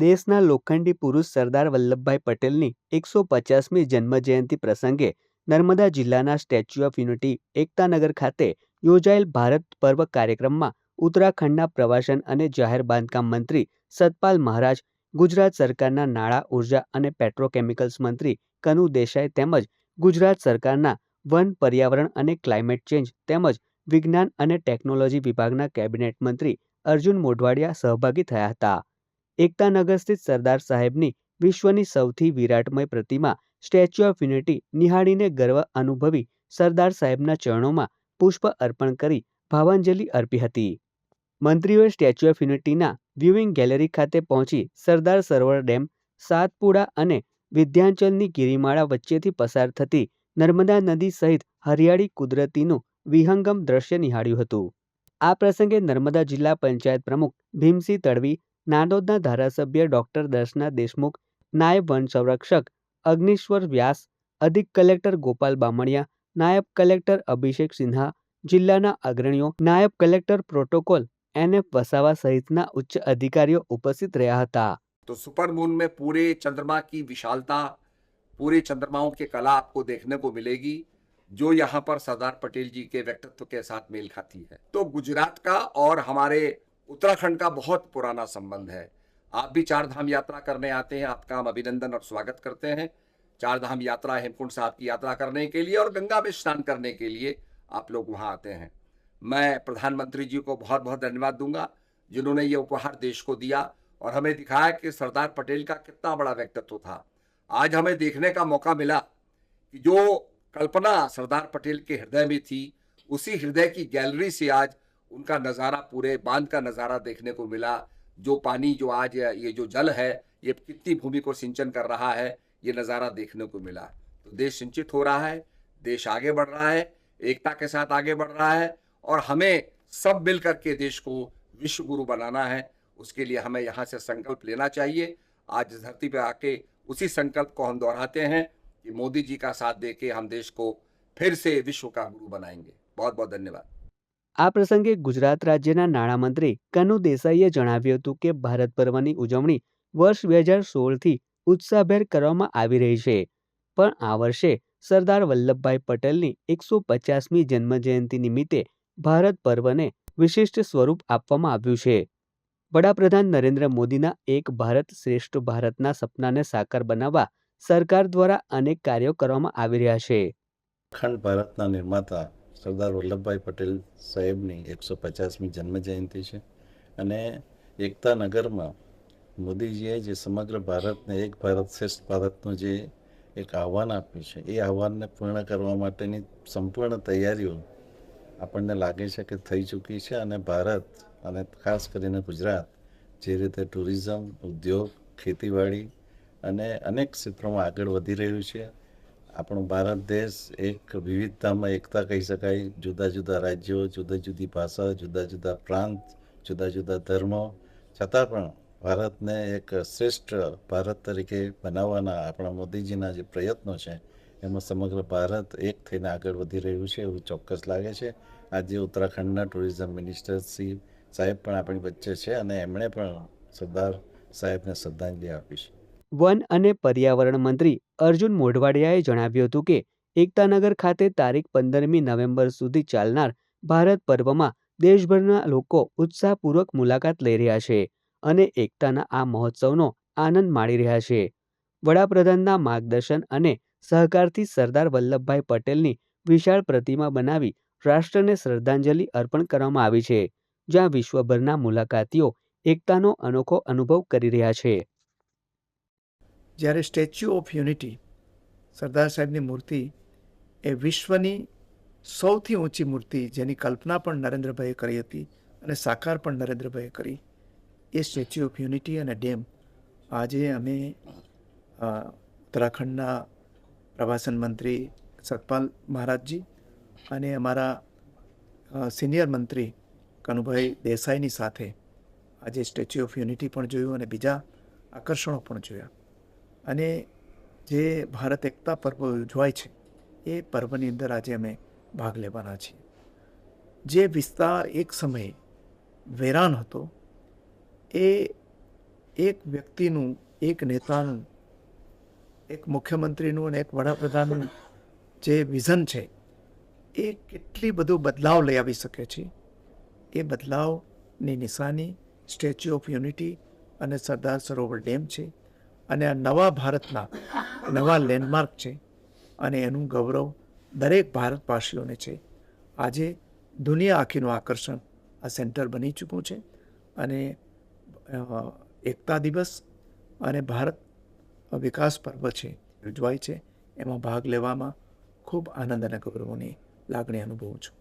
દેશના લોખંડી પુરુષ સરદાર વલ્લભભાઈ પટેલની એકસો પચાસમી જન્મજયંતિ પ્રસંગે નર્મદા જિલ્લાના સ્ટેચ્યુ ઓફ યુનિટી, એકતાનગર ખાતે યોજાયેલ ભારત પર્વ કાર્યક્રમમાં ઉત્તરાખંડના પ્રવાસન અને જાહેર બાંધકામ મંત્રી સતપાલ મહારાજ, ગુજરાત સરકારના નાણાં ઊર્જા અને પેટ્રોકેમિકલ્સ મંત્રી કનુ દેસાઈ તેમજ ગુજરાત સરકારના વન પર્યાવરણ અને ક્લાઇમેટ ચેન્જ તેમજ વિજ્ઞાન અને ટેકનોલોજી વિભાગના કેબિનેટ મંત્રી અર્જુન મોઢવાડિયા સહભાગી થયા હતા. એકતાનગર સ્થિત સરદાર સાહેબની વિશ્વની સૌથી વિરાટમય પ્રતિમા સ્ટેચ્યુ ઓફ યુનિટી નિહાળીને ગર્વ અનુભવી સરદાર સાહેબના ચરણોમાં પુષ્પ અર્પણ કરી ભાવાંજલિ અર્પી હતી. મંત્રીઓએ સ્ટેચ્યુ ઓફ યુનિટીના વ્યુઇંગ ગેલેરી ખાતે પહોંચી સરદાર સરોવર ડેમ, સાતપુડા અને વિધ્યાંચલની ગિરિમાળા વચ્ચેથી પસાર થતી નર્મદા નદી સહિત હરિયાળી કુદરતીનું વિહંગમ દ્રશ્ય નિહાળ્યું હતું. આ પ્રસંગે નર્મદા જિલ્લા પંચાયત પ્રમુખ ભીમસિંહ તડવી નાંદોદના ધારાસભ્ય ડોક્ટર દર્શના દેશમુખ નાયબ વન સંરક્ષક અગ્નિશ્વર વ્યાસ અધિક કલેક્ટર ગોપાલ બામણિયા નાયબ કલેક્ટર અભિષેક સિન્હા જિલ્લાના અગ્રણીઓ નાયબ collector protocol N F Vasava સહિતના ઉચ્ચ અધિકારીઓ ઉપસ્થિત રહ્યા હતા तो सुपर मून में पूरे चंद्रमा की विशालता पूरे चंद्रमाओं की कला आपको देखने को मिलेगी जो यहाँ पर सरदार पटेल जी के व्यक्तित्व के साथ मेल खाती है तो गुजरात का और हमारे उत्तराखंड का बहुत पुराना संबंध है। आप भी चार धाम यात्रा करने आते हैं, आपका हम अभिनंदन और स्वागत करते हैं। चार धाम यात्रा, हेमकुंड साहब की यात्रा करने के लिए और गंगा में स्नान करने के लिए आप लोग वहाँ आते हैं। मैं प्रधानमंत्री जी को बहुत बहुत धन्यवाद दूँगा, जिन्होंने ये उपहार देश को दिया और हमें दिखाया कि सरदार पटेल का कितना बड़ा व्यक्तित्व था। आज हमें देखने का मौका मिला कि जो कल्पना सरदार पटेल के हृदय में थी, उसी हृदय की गैलरी से आज उनका नज़ारा पूरे बाँध का नज़ारा देखने को मिला। जो पानी, जो आज ये जो जल है, ये कितनी भूमि को सिंचन कर रहा है, ये नज़ारा देखने को मिला। तो देश सिंचित हो रहा है, देश आगे बढ़ रहा है, एकता के साथ आगे बढ़ रहा है और हमें सब मिल करके देश को विश्व गुरु बनाना है। उसके लिए हमें यहाँ से संकल्प लेना चाहिए। आज धरती पर आके उसी संकल्प को हम दोहराते हैं कि मोदी जी का साथ देके हम देश को फिर से विश्व का गुरु बनाएँगे। बहुत बहुत धन्यवाद। આ પ્રસંગે ગુજરાત રાજ્યના નાણામંત્રી કનુ દેસાઈએ જણાવ્યું હતું કે ભારત પર્વની ઉજવણી વર્ષ બે હજાર સોળથી ઉત્સાહભેર કરવામાં આવી રહી છે. પણ આ વર્ષે સરદાર વલ્લભભાઈ પટેલની એકસો પચાસમી જન્મજયંતિ નિમિત્તે ભારત પર્વને વિશિષ્ટ સ્વરૂપ આપવામાં આવ્યું છે. વડાપ્રધાન નરેન્દ્ર મોદીના એક ભારત શ્રેષ્ઠ ભારતના સપનાને સાકાર બનાવવા સરકાર દ્વારા અનેક કાર્યો કરવામાં આવી રહ્યા છે. અખંડ ભારતના નિર્માતા સરદાર વલ્લભભાઈ પટેલ સાહેબની એકસો પચાસમી જન્મજયંતિ છે. અને એકતા નગરમાં મોદીજીએ જે સમગ્ર ભારતને, એક ભારત શ્રેષ્ઠ ભારતનું જે એક આહ્વાન આપ્યું છે, એ આહ્વાનને પૂર્ણ કરવા માટેની સંપૂર્ણ તૈયારીઓ આપણને લાગે છે કે થઈ ચૂકી છે. અને ભારત, અને ખાસ કરીને ગુજરાત, જે રીતે ટુરિઝમ, ઉદ્યોગ, ખેતીવાડી અને અનેક ક્ષેત્રોમાં આગળ વધી રહ્યું છે. આપણો ભારત દેશ એક વિવિધતામાં એકતા કહી શકાય. જુદા જુદા રાજ્યો, જુદા જુદી ભાષા, જુદા જુદા પ્રાંત, જુદા જુદા ધર્મો. છતાં પણ ભારતને એક શ્રેષ્ઠ ભારત તરીકે બનાવવાના આપણા મોદીજીના જે પ્રયત્નો છે, એમાં સમગ્ર ભારત એક થઈને આગળ વધી રહ્યું છે એવું ચોક્કસ લાગે છે. આજે ઉત્તરાખંડના ટુરિઝમ મિનિસ્ટર શ્રી સાહેબ પણ આપણી વચ્ચે છે અને એમણે પણ સરદાર સાહેબને શ્રદ્ધાંજલિ આપી છે. વન અને પર્યાવરણ મંત્રી અર્જુન મોઢવાડિયાએ જણાવ્યું હતું કે, એકતાનગર ખાતે તારીખ પંદરમી નવેમ્બર સુધી ચાલનાર ભારત પર્વમાં દેશભરના લોકો ઉત્સાહપૂર્વક મુલાકાત લઈ રહ્યા છે અને એકતાના આ મહોત્સવનો આનંદ માણી રહ્યા છે. વડાપ્રધાનના માર્ગદર્શન અને સહકારથી સરદાર વલ્લભભાઈ પટેલની વિશાળ પ્રતિમા બનાવી રાષ્ટ્રને શ્રદ્ધાંજલિ અર્પણ કરવામાં આવી છે, જ્યાં વિશ્વભરના મુલાકાતીઓ એકતાનો અનોખો અનુભવ કરી રહ્યા છે. જ્યારે સ્ટેચ્યુ ઓફ યુનિટી સરદાર સાહેબની મૂર્તિ એ વિશ્વની સૌથી ઊંચી મૂર્તિ જેની કલ્પના પણ નરેન્દ્રભાઈએ કરી હતી અને સાકાર પણ નરેન્દ્રભાઈએ કરી, એ સ્ટેચ્યુ ઓફ યુનિટી અને ડેમ આજે અમે ઉત્તરાખંડના પ્રવાસન મંત્રી સતપાલ મહારાજજી અને અમારા સિનિયર મંત્રી કનુભાઈ દેસાઈની સાથે આજે સ્ટેચ્યુ ઓફ યુનિટી પણ જોયું અને બીજા આકર્ષણો પણ જોયા. અને જે ભારત એકતા પર્વ ઉજવાય છે, એ પર્વની અંદર આજે અમે ભાગ લેવાના છીએ. જે વિસ્તાર એક સમયે વેરાન હતો, એ એક વ્યક્તિનું, એક નેતાનું, એક મુખ્યમંત્રીનું અને એક વડાપ્રધાનનું જે વિઝન છે, એ કેટલી બધું બદલાવ લઈ આવી શકે છે? એ બદલાવની નિશાની સ્ટેચ્યુ ઓફ યુનિટી અને સરદાર સરોવર ડેમ છે. અને આ નવા ભારતના નવા લેન્ડમાર્ક છે અને એનું ગૌરવ દરેક ભારતવાસીઓને છે. આજે દુનિયા આખીનું આકર્ષણ આ સેન્ટર બની ચૂક્યું છે અને એકતા દિવસ અને ભારત વિકાસ પર્વ છે, ઉજવાય છે. એમાં ભાગ લેવામાં ખૂબ આનંદ અને ગૌરવની લાગણી અનુભવું છું.